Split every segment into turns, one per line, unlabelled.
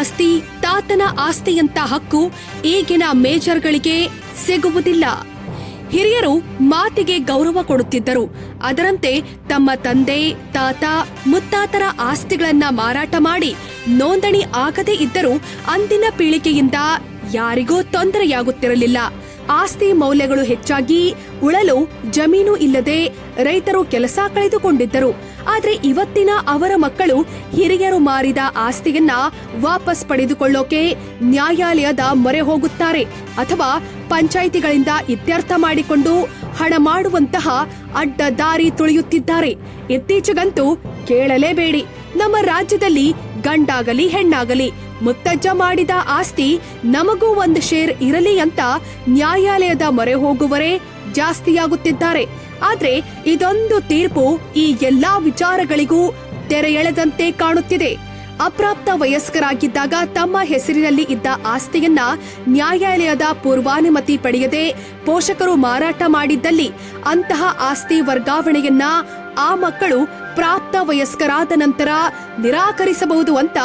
ಆಸ್ತಿ, ತಾತನ ಆಸ್ತಿಯಂತ ಹಕ್ಕು ಈಗಿನ ಮೇಜರ್ಗಳಿಗೆ ಸಿಗುವುದಿಲ್ಲ. ಹಿರಿಯರು ಮಾತಿಗೆ ಗೌರವ ಕೊಡುತ್ತಿದ್ದರು. ಅದರಂತೆ ತಮ್ಮ ತಂದೆ, ತಾತ, ಮುತ್ತಾತರ ಆಸ್ತಿಗಳನ್ನ ಮಾರಾಟ ಮಾಡಿ ನೋಂದಣಿ ಆಗದೇ ಇದ್ದರೂ ಅಂದಿನ ಪೀಳಿಗೆಯಿಂದ ಯಾರಿಗೂ ತೊಂದರೆಯಾಗುತ್ತಿರಲಿಲ್ಲ. ಆಸ್ತಿ ಮೌಲ್ಯಗಳು ಹೆಚ್ಚಾಗಿ ಉಳಲು ಜಮೀನು ಇಲ್ಲದೆ ರೈತರು ಕೆಲಸ ಕಳೆದುಕೊಂಡಿದ್ದರು. ಆದ್ರೆ ಇವತ್ತಿನ ಅವರ ಮಕ್ಕಳು ಹಿರಿಯರು ಮಾರಿದ ಆಸ್ತಿಯನ್ನ ವಾಪಸ್ ಪಡೆದುಕೊಳ್ಳೋಕೆ ನ್ಯಾಯಾಲಯದ ಮೊರೆ ಹೋಗುತ್ತಾರೆ ಅಥವಾ ಪಂಚಾಯಿತಿಗಳಿಂದ ಇತ್ಯರ್ಥ ಮಾಡಿಕೊಂಡು ಹಣ ಮಾಡುವಂತಹ ಅಡ್ಡ ದಾರಿ ತುಳಿಯುತ್ತಿದ್ದಾರೆ. ಇತ್ತೀಚೆಗಂತೂ ಕೇಳಲೇಬೇಡಿ. ನಮ್ಮ ರಾಜ್ಯದಲ್ಲಿ ಗಂಡಾಗಲಿ ಹೆಣ್ಣಾಗಲಿ ಮುತ್ತಜ್ಜ ಮಾಡಿದ ಆಸ್ತಿ ನಮಗೂ ಒಂದು ಶೇರ್ ಇರಲಿ ಅಂತ ನ್ಯಾಯಾಲಯದ ಮೊರೆ ಹೋಗುವರೇ ಜಾಸ್ತಿಯಾಗುತ್ತಿದ್ದಾರೆ. ಆದ್ರೆ ಇದೊಂದು ತೀರ್ಪು ಈ ಎಲ್ಲಾ ವಿಚಾರಗಳಿಗೂ ತೆರೆ ಎಳೆದಂತೆ ಕಾಣುತ್ತಿದೆ. ಅಪ್ರಾಪ್ತ ವಯಸ್ಕರಾಗಿದ್ದಾಗ ತಮ್ಮ ಹೆಸರಿನಲ್ಲಿ ಇದ್ದ ಆಸ್ತಿಯನ್ನ ನ್ಯಾಯಾಲಯದ ಪೂರ್ವಾನುಮತಿ ಪಡೆಯದೆ ಪೋಷಕರು ಮಾರಾಟ ಮಾಡಿದ್ದಲ್ಲಿ ಅಂತಹ ಆಸ್ತಿ ವರ್ಗಾವಣೆಯನ್ನ ಆ ಮಕ್ಕಳು ಪ್ರಾಪ್ತ ವಯಸ್ಕರಾದ ನಂತರ ನಿರಾಕರಿಸಬಹುದು ಅಂತ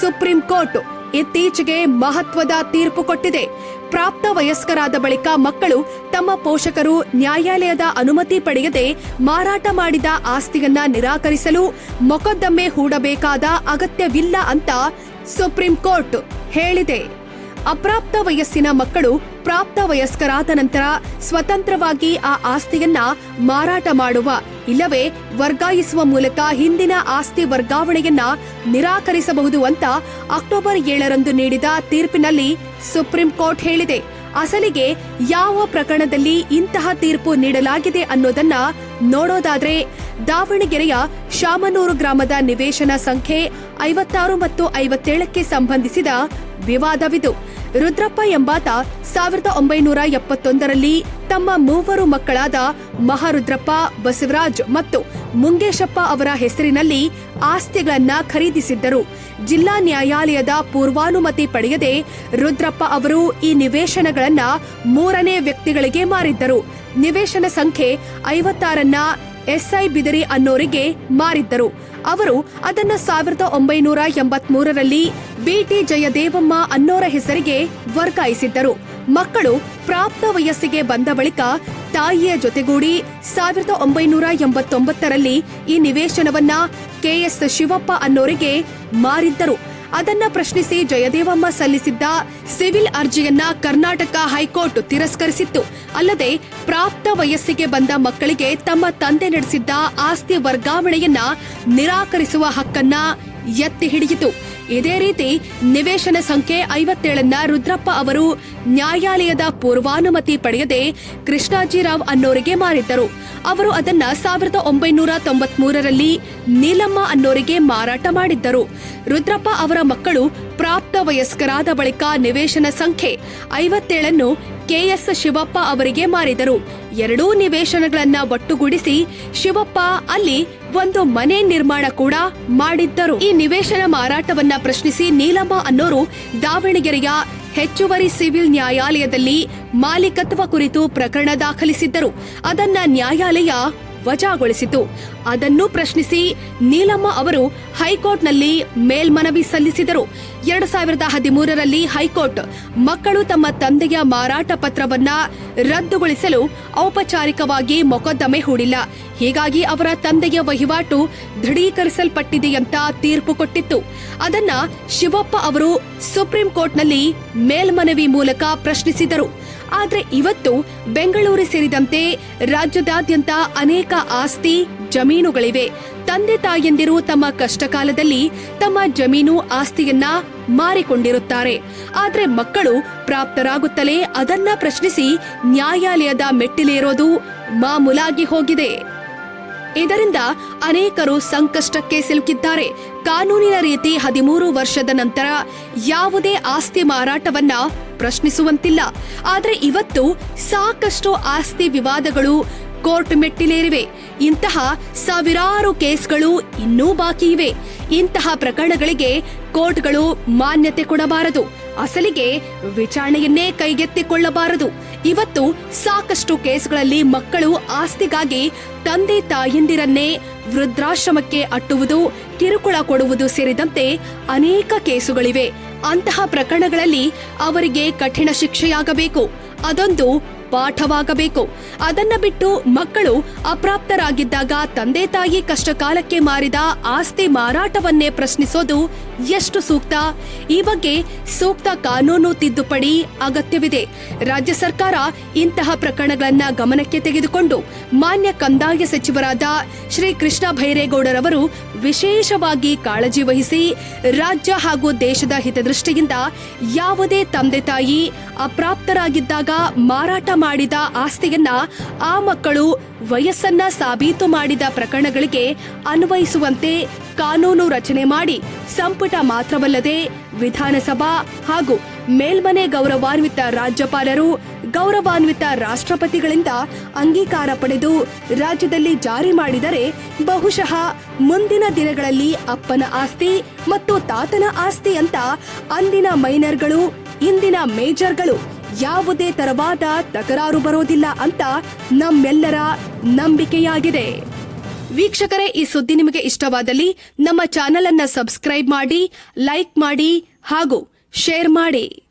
ಸುಪ್ರೀಂ ಕೋರ್ಟ್ ಇತ್ತೀಚೆಗೆ ಮಹತ್ವದ ತೀರ್ಪು ಕೊಟ್ಟಿದೆ. ಪ್ರಾಪ್ತ ವಯಸ್ಕರಾದ ಬಳಿಕ ಮಕ್ಕಳು ತಮ್ಮ ಪೋಷಕರು ನ್ಯಾಯಾಲಯದ ಅನುಮತಿ ಪಡೆಯದೆ ಮಾರಾಟ ಮಾಡಿದ ಆಸ್ತಿಯನ್ನ ನಿರಾಕರಿಸಲು ಮೊಕದ್ದಮೆ ಹೂಡಬೇಕಾದ ಅಗತ್ಯವಿಲ್ಲ ಅಂತ ಸುಪ್ರೀಂ ಕೋರ್ಟ್ ಹೇಳಿದೆ. ಅಪ್ರಾಪ್ತ ವಯಸ್ಸಿನ ಮಕ್ಕಳು ಪ್ರಾಪ್ತ ವಯಸ್ಕರಾದ ನಂತರ ಸ್ವತಂತ್ರವಾಗಿ ಆ ಆಸ್ತಿಯನ್ನ ಮಾರಾಟ ಮಾಡುವ, ಇಲ್ಲವೇ ವರ್ಗಾಯಿಸುವ ಮೂಲಕ ಹಿಂದಿನ ಆಸ್ತಿ ವರ್ಗಾವಣೆಯನ್ನ ನಿರಾಕರಿಸಬಹುದು ಅಂತ ಅಕ್ಟೋಬರ್ ಏಳರಂದು ನೀಡಿದ ತೀರ್ಪಿನಲ್ಲಿ ಸುಪ್ರೀಂ ಕೋರ್ಟ್ ಹೇಳಿದೆ. ಅಸಲಿಗೆ ಯಾವ ಪ್ರಕರಣದಲ್ಲಿ ಇಂತಹ ತೀರ್ಪು ನೀಡಲಾಗಿದೆ ಅನ್ನೋದನ್ನ ನೋಡೋದಾದ್ರೆ ದಾವಣಗೆರೆಯ ಶಾಮನೂರು ಗ್ರಾಮದ ನಿವೇಶನ ಸಂಖ್ಯೆ ಐವತ್ತಾರು ಮತ್ತು ಐವತ್ತೇಳಕ್ಕೆ ಸಂಬಂಧಿಸಿದ ವಿವಾದವಿದು. ರುದ್ರಪ್ಪ ಎಂಬಾತ ಸಾವಿರದ ಒಂಬೈನೂರ ಎಪ್ಪತ್ತೊಂದರಲ್ಲಿ ತಮ್ಮ ಮೂವರು ಮಕ್ಕಳಾದ ಮಹಾರುದ್ರಪ್ಪ, ಬಸವರಾಜ್ ಮತ್ತು ಮುಂಗೇಶಪ್ಪ ಅವರ ಹೆಸರಿನಲ್ಲಿ ಆಸ್ತಿಗಳನ್ನ ಖರೀದಿಸಿದ್ದರು. ಜಿಲ್ಲಾ ನ್ಯಾಯಾಲಯದ ಪೂರ್ವಾನುಮತಿ ಪಡೆಯದೆ ರುದ್ರಪ್ಪ ಅವರು ಈ ನಿವೇಶನಗಳನ್ನ ಮೂರನೇ ವ್ಯಕ್ತಿಗಳಿಗೆ ಮಾರಿದ್ದರು. ನಿವೇಶನ ಸಂಖ್ಯೆ ಐವತ್ತಾರನ್ನ ಎಸ್ಐ ಬಿದರಿ ಅನ್ನೋರಿಗೆ ಮಾರಿದ್ದರು. ಅವರು ಅದನ್ನ ಸಾವಿರದ ಒಂಬೈನೂರ ಎಂಬತ್ಮೂರರಲ್ಲಿ ಬಿಟಿ ಜಯದೇವಮ್ಮ ಅನ್ನೋರ ಹೆಸರಿಗೆ ವರ್ಗಾಯಿಸಿದ್ದರು. ಮಕ್ಕಳು ಪ್ರಾಪ್ತ ವಯಸ್ಸಿಗೆ ಬಂದ ಬಳಿಕ ತಾಯಿಯ ಜೊತೆಗೂಡಿ ಸಾವಿರದ ಒಂಬೈನೂರ ಎಂಬತ್ತೊಂಬತ್ತರಲ್ಲಿ ಈ ನಿವೇಶನವನ್ನ ಕೆಎಸ್ ಶಿವಪ್ಪ ಅನ್ನೋರಿಗೆ ಮಾರಿದ್ದರು. ಅದನ್ನ ಪ್ರಶ್ನಿಸಿ ಜಯದೇವಮ್ಮ ಸಲ್ಲಿಸಿದ್ದ ಸಿವಿಲ್ ಅರ್ಜಿಯನ್ನ ಕರ್ನಾಟಕ ಹೈಕೋರ್ಟ್ ತಿರಸ್ಕರಿಸಿತ್ತು. ಅಲ್ಲದೆ ಪ್ರಾಪ್ತ ವಯಸ್ಸಿಗೆ ಬಂದ ಮಕ್ಕಳಿಗೆ ತಮ್ಮ ತಂದೆ ನಡೆಸಿದ್ದ ಆಸ್ತಿ ವರ್ಗಾವಣೆಯನ್ನ ನಿರಾಕರಿಸುವ ಹಕ್ಕನ್ನ ಎತ್ತಿ ಹಿಡಿಯಿತು. ಇದೇ ರೀತಿ ನಿವೇಶನ ಸಂಖ್ಯೆ ಐವತ್ತೇಳನ್ನ ರುದ್ರಪ್ಪ ಅವರು ನ್ಯಾಯಾಲಯದ ಪೂರ್ವಾನುಮತಿ ಪಡೆಯದೆ ಕೃಷ್ಣಾಜಿರಾವ್ ಅನ್ನೋರಿಗೆ ಮಾರಿದ್ದರು. ಅವರು ಅದನ್ನ ಸಾವಿರದ ಒಂಬೈನೂರ ತೊಂಬತ್ಮೂರರಲ್ಲಿ ನೀಲಮ್ಮ ಅನ್ನೋರಿಗೆ ಮಾರಾಟ ಮಾಡಿದ್ದರು. ರುದ್ರಪ್ಪ ಅವರ ಮಕ್ಕಳು ಪ್ರಾಪ್ತ ವಯಸ್ಕರಾದ ಬಳಿಕ ನಿವೇಶನ ಸಂಖ್ಯೆ ಐವತ್ತೇಳನ್ನು ಕೆಎಸ್ ಶಿವಪ್ಪ ಅವರಿಗೆ ಮಾರಿದರು. ಎರಡೂ ನಿವೇಶನಗಳನ್ನ ಒಟ್ಟುಗೂಡಿಸಿ ಶಿವಪ್ಪ ಅಲ್ಲಿ ಒಂದು ಮನೆ ನಿರ್ಮಾಣ ಕೂಡ ಮಾಡಿದ್ದರು. ಈ ನಿವೇಶನ ಮಾರಾಟವನ್ನ ಪ್ರಶ್ನಿಸಿ ನೀಲಮ್ಮ ಅನ್ನೋರು ದಾವಣಗೆರೆಯ ಹೆಚ್ಚುವರಿ ಸಿವಿಲ್ ನ್ಯಾಯಾಲಯದಲ್ಲಿ ಮಾಲೀಕತ್ವ ಕುರಿತು ಪ್ರಕರಣ ದಾಖಲಿಸಿದ್ದರು. ಅದನ್ನ ನ್ಯಾಯಾಲಯ ವಜಾಗೊಳಿಸಿತು. ಅದನ್ನು ಪ್ರಶ್ನಿಸಿ ನೀಲಮ್ಮ ಅವರು ಹೈಕೋರ್ಟ್ನಲ್ಲಿ ಮೇಲ್ಮನವಿ ಸಲ್ಲಿಸಿದರು. ಎರಡು ಸಾವಿರದ ಹದಿಮೂರರಲ್ಲಿ ಹೈಕೋರ್ಟ್ ಮಕ್ಕಳು ತಮ್ಮ ತಂದೆಯ ಮಾರಾಟ ಪತ್ರವನ್ನ ರದ್ದುಗೊಳಿಸಲು ಔಪಚಾರಿಕವಾಗಿ ಮೊಕದ್ದಮೆ ಹೂಡಿಲ್ಲ. ಹೀಗಾಗಿ ಅವರ ತಂದೆಯ ವಹಿವಾಟು ದೃಢೀಕರಿಸಲ್ಪಟ್ಟಿದೆ ಅಂತ ತೀರ್ಪು ಕೊಟ್ಟಿತ್ತು. ಅದನ್ನ ಶಿವಪ್ಪ ಅವರು ಸುಪ್ರೀಂ ಕೋರ್ಟ್ನಲ್ಲಿ ಮೇಲ್ಮನವಿ ಮೂಲಕ ಪ್ರಶ್ನಿಸಿದರು. ಆದರೆ ಇವತ್ತು ಬೆಂಗಳೂರು ಸೇರಿದಂತೆ ರಾಜ್ಯದಾದ್ಯಂತ ಅನೇಕ ಆಸ್ತಿ ಜಮೀನುಗಳಿವೆ. ತಂದೆ ತಾಯಂದಿರು ತಮ್ಮ ಕಷ್ಟಕಾಲದಲ್ಲಿ ತಮ್ಮ ಜಮೀನು ಆಸ್ತಿಯನ್ನ ಮಾರಿಕೊಂಡಿರುತ್ತಾರೆ. ಆದರೆ ಮಕ್ಕಳು ಪ್ರಾಪ್ತರಾಗುತ್ತಲೇ ಅದನ್ನ ಪ್ರಶ್ನಿಸಿ ನ್ಯಾಯಾಲಯದ ಮೆಟ್ಟಿಲೇರೋದು ಮಾಮೂಲಾಗಿ ಹೋಗಿದೆ. ಇದರಿಂದ ಅನೇಕರು ಸಂಕಷ್ಟಕ್ಕೆ ಸಿಲುಕಿದ್ದಾರೆ. ಕಾನೂನಿನ ರೀತಿ ಹದಿಮೂರು ವರ್ಷದ ನಂತರ ಯಾವುದೇ ಆಸ್ತಿ ಮಾರಾಟವನ್ನ ಪ್ರಶ್ನಿಸುವಂತಿಲ್ಲ. ಆದರೆ ಇವತ್ತು ಸಾಕಷ್ಟು ಆಸ್ತಿ ವಿವಾದಗಳು ಕೋರ್ಟ್ ಮೆಟ್ಟಿಲೇರಿವೆ. ಇಂತಹ ಸಾವಿರಾರು ಕೇಸ್ಗಳು ಇನ್ನೂ ಬಾಕಿ ಇವೆ. ಇಂತಹ ಪ್ರಕರಣಗಳಿಗೆ ಕೋರ್ಟ್ಗಳು ಮಾನ್ಯತೆ ಕೊಡಬಾರದು. ಅಸಲಿಗೆ ವಿಚಾರಣೆಯನ್ನೇ ಕೈಗೆತ್ತಿಕೊಳ್ಳಬಾರದು. ಇವತ್ತು ಸಾಕಷ್ಟು ಕೇಸ್ಗಳಲ್ಲಿ ಮಕ್ಕಳು ಆಸ್ತಿಗಾಗಿ ತಂದೆ ತಾಯಂದಿರನ್ನೇ ವೃದ್ಧಾಶ್ರಮಕ್ಕೆ ಅಟ್ಟುವುದು, ಕಿರುಕುಳ ಕೊಡುವುದು ಸೇರಿದಂತೆ ಅನೇಕ ಕೇಸುಗಳಿವೆ. ಅಂತಹ ಪ್ರಕರಣಗಳಲ್ಲಿ ಅವರಿಗೆ ಕಠಿಣ ಶಿಕ್ಷೆಯಾಗಬೇಕು. ಅದೊಂದು ಪಾಠವಾಗಬೇಕು. ಅದನ್ನ ಬಿಟ್ಟು ಮಕ್ಕಳು ಅಪ್ರಾಪ್ತರಾಗಿದ್ದಾಗ ತಂದೆ ತಾಯಿ ಕಷ್ಟಕಾಲಕ್ಕೆ ಮಾರಿದ ಆಸ್ತಿ ಮಾರಾಟವನ್ನೇ ಪ್ರಶ್ನಿಸೋದು ಎಷ್ಟು ಸೂಕ್ತ? ಈ ಬಗ್ಗೆ ಸೂಕ್ತ ಕಾನೂನು ತಿದ್ದುಪಡಿ ಅಗತ್ಯವಿದೆ. ರಾಜ್ಯ ಸರ್ಕಾರ ಇಂತಹ ಪ್ರಕರಣಗಳನ್ನ ಗಮನಕ್ಕೆ ತೆಗೆದುಕೊಂಡು ಮಾನ್ಯ ಕಂದಾಯ ಸಚಿವರಾದ ಶ್ರೀ ಕೃಷ್ಣ ಭೈರೇಗೌಡರವರು ವಿಶೇಷವಾಗಿ ಕಾಳಜಿ ವಹಿಸಿ ರಾಜ್ಯ ಹಾಗೂ ದೇಶದ ಹಿತದೃಷ್ಟಿಯಿಂದ ಯಾವುದೇ ತಂದೆ ತಾಯಿ ಅಪ್ರಾಪ್ತರಾಗಿದ್ದಾಗ ಮಾರಾಟ ಮಾಡಿದ ಆಸ್ತಿಯನ್ನ ಆ ಮಕ್ಕಳು ವಯಸ್ಸನ್ನ ಸಾಬೀತು ಮಾಡಿದ ಪ್ರಕರಣಗಳಿಗೆ ಅನ್ವಯಿಸುವಂತೆ ಕಾನೂನು ರಚನೆ ಮಾಡಿ ಸಂಪುಟ ಮಾತ್ರವಲ್ಲದೆ ವಿಧಾನಸಭಾ ಹಾಗೂ ಮೇಲ್ಮನೆ ಗೌರವಾನ್ವಿತ ರಾಜ್ಯಪಾಲರು, ಗೌರವಾನ್ವಿತ ರಾಷ್ಟ್ರಪತಿಗಳಿಂದ ಅಂಗೀಕಾರ ಪಡೆದು ರಾಜ್ಯದಲ್ಲಿ ಜಾರಿ ಮಾಡಿದರೆ ಬಹುಶಃ ಮುಂದಿನ ದಿನಗಳಲ್ಲಿ ಅಪ್ಪನ ಆಸ್ತಿ ಮತ್ತು ತಾತನ ಆಸ್ತಿ ಅಂತ ಅಂದಿನ ಮೈನರ್ಗಳು, ಇಂದಿನ ಮೇಜರ್ಗಳು ಯಾವುದೇ ತರವಾದ ತಕರಾರು ಬರೋದಿಲ್ಲ ಅಂತ ನಮ್ಮೆಲ್ಲರ ನಂಬಿಕೆಯಾಗಿದೆ. ವೀಕ್ಷಕರೇ, ಈ ಸುದ್ದಿ ನಿಮಗೆ ಇಷ್ಟವಾದಲ್ಲಿ ನಮ್ಮ ಚಾನೆಲ್ ಅನ್ನ ಸಬ್ಸ್ಕ್ರೈಬ್ ಮಾಡಿ, ಲೈಕ್ ಮಾಡಿ ಹಾಗೂ ಶೇರ್ ಮಾಡಿ.